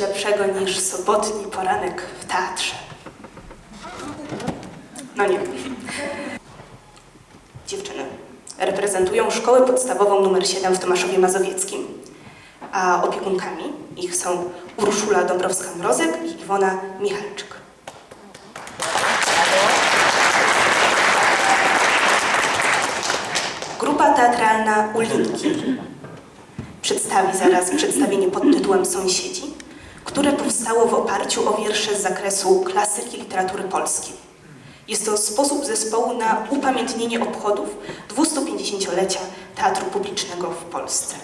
lepszego niż sobotni poranek w teatrze. No nie. Dziewczyny reprezentują szkołę podstawową nr 7 w Tomaszowie Mazowieckim, a opiekunkami ich są Urszula Dąbrowska-Mrozek i Iwona Michalczyk. Grupa teatralna Ulinki przedstawi zaraz przedstawienie pod tytułem Sąsiedzi, które powstało w oparciu o wiersze z zakresu klasyki literatury polskiej. Jest to sposób zespołu na upamiętnienie obchodów 250-lecia teatru publicznego w Polsce.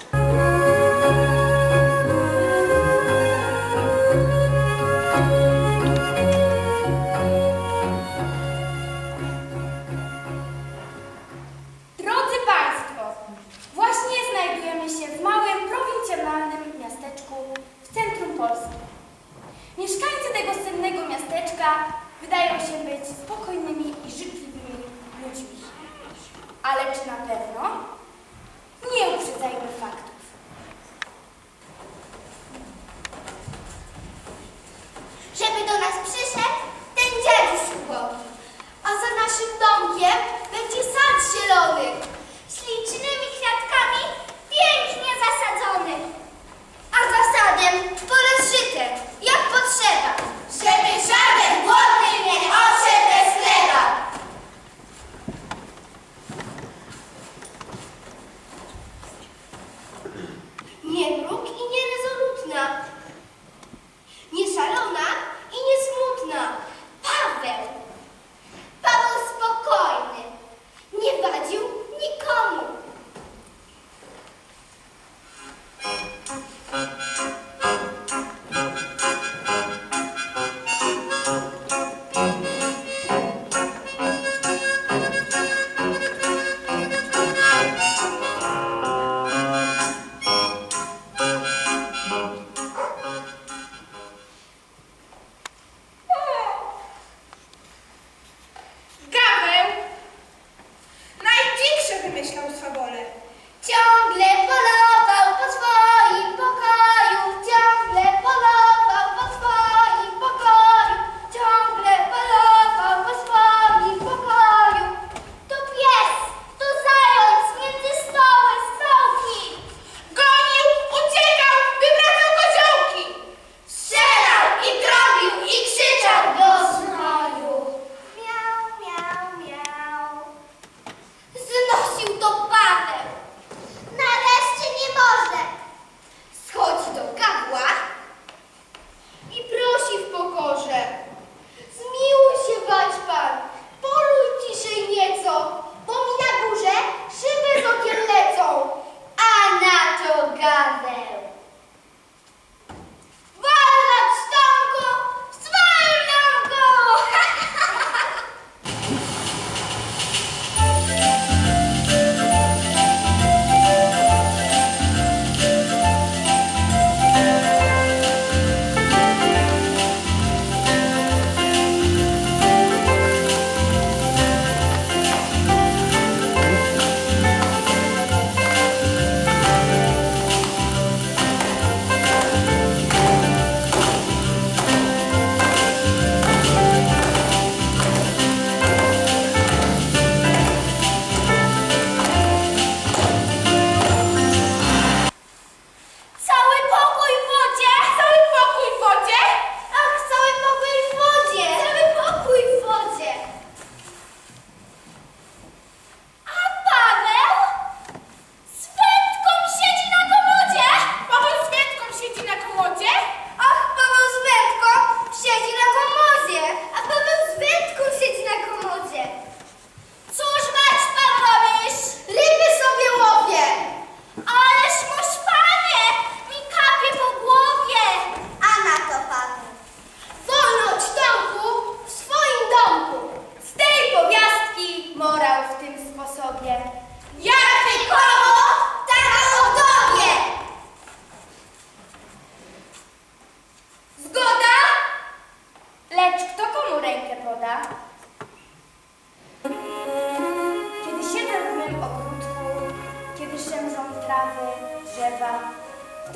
Wydają się być spokojnymi i życzliwymi ludźmi. Ale czy na pewno?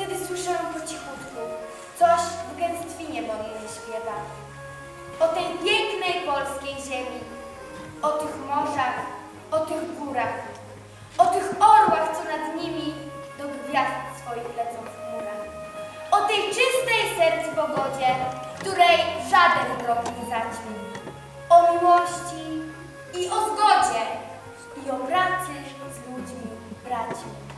wtedy słyszę po cichutku. Coś w gęstwinie mojej śpiewa. O tej pięknej polskiej ziemi. O tych morzach, o tych górach. O tych orłach, co nad nimi do gwiazd swoich lecą w chmurach. O tej czystej serc pogodzie, której żaden rok nie zaćmi. O miłości i o zgodzie i o pracy z ludźmi, braćmi.